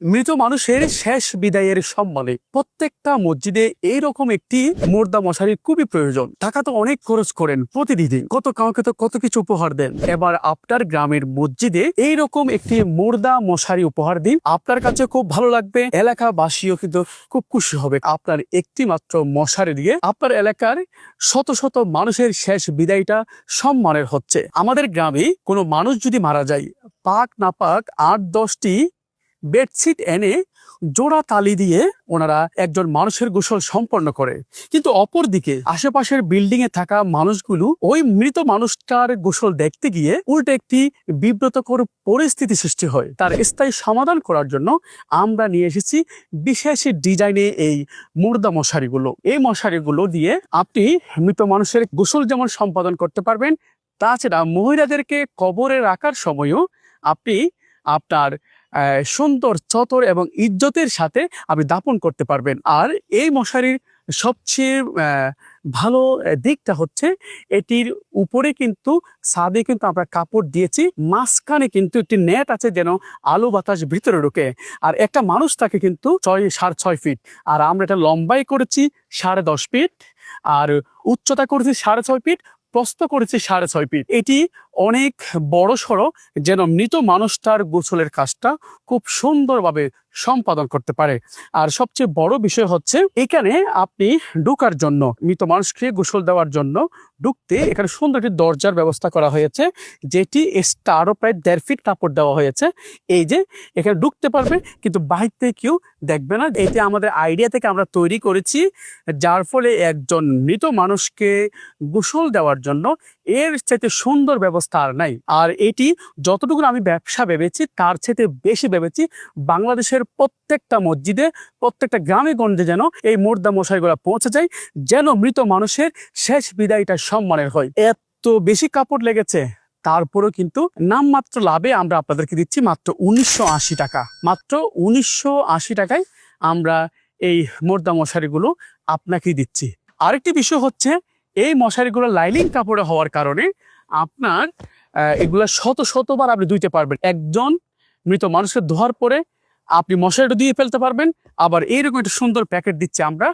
মৃত মানুষের শেষ বিদায়ের সম্মানে প্রত্যেকটা মসজিদে এইরকম একটি মোর্দা মশারির খুবই প্রয়োজন। টাকা তো অনেক খরচ করেন প্রতিদিন কত কাউকে তো কত কিছু উপহার দেন। এবার আপনার গ্রামের মসজিদে এইরকম একটি মোর্দা মশারি উপহার দিন। আপনার কাছে খুব ভালো লাগবে। এলাকাবাসীও কিন্তু খুব খুশি হবে। আপনার একটি মাত্র মশারি দিয়ে আপনার এলাকার শত শত মানুষের শেষ বিদায়টা সম্মানের হচ্ছে। আমাদের গ্রামে কোনো মানুষ যদি মারা যায়, পাক না পাক আট দশটি বেডশিট এনে জোড়া তালি দিয়ে ওনারা একজন মানুষের গোসল সম্পন্ন করে। কিন্তু অপরদিকে আশেপাশের বিল্ডিং এ থাকা মানুষগুলো ওই মৃত মানুষটার গোসল দেখতে গিয়ে উল্টে একটি বিব্রতকর পরিস্থিতি সৃষ্টি হয়। তার স্থায়ী সমাধান করার জন্য আমরা নিয়ে এসেছি বিশেষ ডিজাইনে এই মুর্দা মশারিগুলো। এই মশারিগুলো দিয়ে আপনি মৃত মানুষের গোসল যেমন সম্পাদন করতে পারবেন, তাছাড়া মহিলাদেরকে কবরে রাখার সময়ও আপনি আপনার সুন্দর চতর এবং ইজ্জতের সাথে আপনি দাপন করতে পারবেন। আর এই মশারির সবচেয়ে ভালো দিকটা হচ্ছে এটির উপরে কিন্তু ছাদে কিন্তু আমরা কাপড় দিয়েছি, মাঝখানে কিন্তু একটি নেট আছে যেন আলো বাতাস ভিতরে ঢোকে। আর একটা মানুষ থাকে কিন্তু ছয়, সাড়ে ছয় ফিট। আর আমরা এটা লম্বাই করেছি সাড়ে দশ ফিট। আর উচ্চতা করেছি সাড়ে ছয় ফিট প্রস্ত করেছি সাড়ে ছয় ফিট। এটি অনেক বড় সড়ো যেন মৃত মানুষটার গোসলের কাজটা খুব সুন্দরভাবে সম্পাদন করতে পারে। আর সবচেয়ে বড় বিষয় হচ্ছে, এখানে আপনি ঢুকার জন্য, মৃত মানুষকে গোসল দেওয়ার জন্য ঢুকতে এখানে সুন্দর একটি দরজার ব্যবস্থা করা হয়েছে, যেটি স্টারও প্রায় দেড় ফিট কাপড় দেওয়া হয়েছে। এই যে, এখানে ঢুকতে পারবে, কিন্তু বাহির থেকে কেউ দেখবে না। এটি আমাদের আইডিয়া থেকে আমরা তৈরি করেছি, যার ফলে একজন মৃত মানুষকে গোসল দেওয়ার জন্য এর চাইতে সুন্দর ব্যবস্থা আর নাই। আর এটি যতটুকু আমি ব্যবসা ভেবেছি, তার চাইতে বেশি ভেবেছি, বাংলাদেশের প্রত্যেকটা মসজিদে, প্রত্যেকটা গ্রামে গঞ্জে যেন এই মোর্দা মশাইগুলো পৌঁছে যায়, যেন মৃত মানুষের শেষ বিদায়টা সম্মানের হয়। এত বেশি কাপড় লেগেছে, তারপরেও কিন্তু নামমাত্র লাভে আমরা আপনাদেরকে দিচ্ছি মাত্র উনিশশো আশি টাকা। মাত্র উনিশশো আশি টাকায় আমরা এই মোর্দা মশারিগুলো আপনাকেই দিচ্ছি। আরেকটি বিষয় হচ্ছে, এই মশারিগুলো লাইলিং কাপড়ে হওয়ার কারণে আপনার এগুলা শত শতবার আপনি ধুইতে পারবেন। একজন মৃত মানুষকে ধোয়ার পরে আপনি মশারিটা দিয়ে ফেলতে পারবেন। আবার এইরকম একটা সুন্দর প্যাকেট দিচ্ছে আমরা।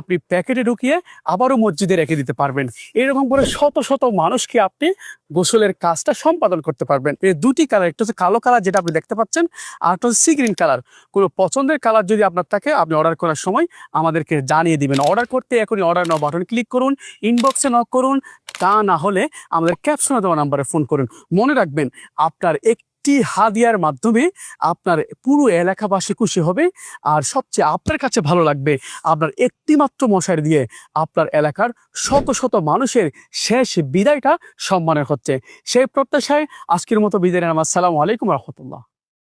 আপনি প্যাকেটে ঢুকিয়ে আবারও মসজিদে রেখে দিতে পারবেন। এরকম করে শত শত মানুষকে আপনি গোসলের কাজটা সম্পাদন করতে পারবেন। এই দুটি কালার, একটা হচ্ছে কালো কালার যেটা আপনি দেখতে পাচ্ছেন, আর একটা হচ্ছে সি গ্রিন কালার। কোনো পছন্দের কালার যদি আপনার থাকে, আপনি অর্ডার করার সময় আমাদেরকে জানিয়ে দিবেন। অর্ডার করতে এখনই অর্ডার নাও বাটন ক্লিক করুন, ইনবক্সে নক করুন, তা না হলে আমাদের ক্যাপশনে দেওয়া নাম্বারে ফোন করুন। মনে রাখবেন, আপনার একটি হাদিয়ার মাধ্যমে আপনার পুরো এলাকাবাসী খুশি হবে। আর সবচেয়ে আপনার কাছে ভালো লাগবে আপনার একটিমাত্র মশারি দিয়ে আপনার এলাকার শত শত মানুষের শেষ বিদায়টা সম্মানের হচ্ছে। সেই প্রত্যাশায় আজকের মতো বিদায় নাম আসসালামু আলাইকুম রহমতুল্লাহ।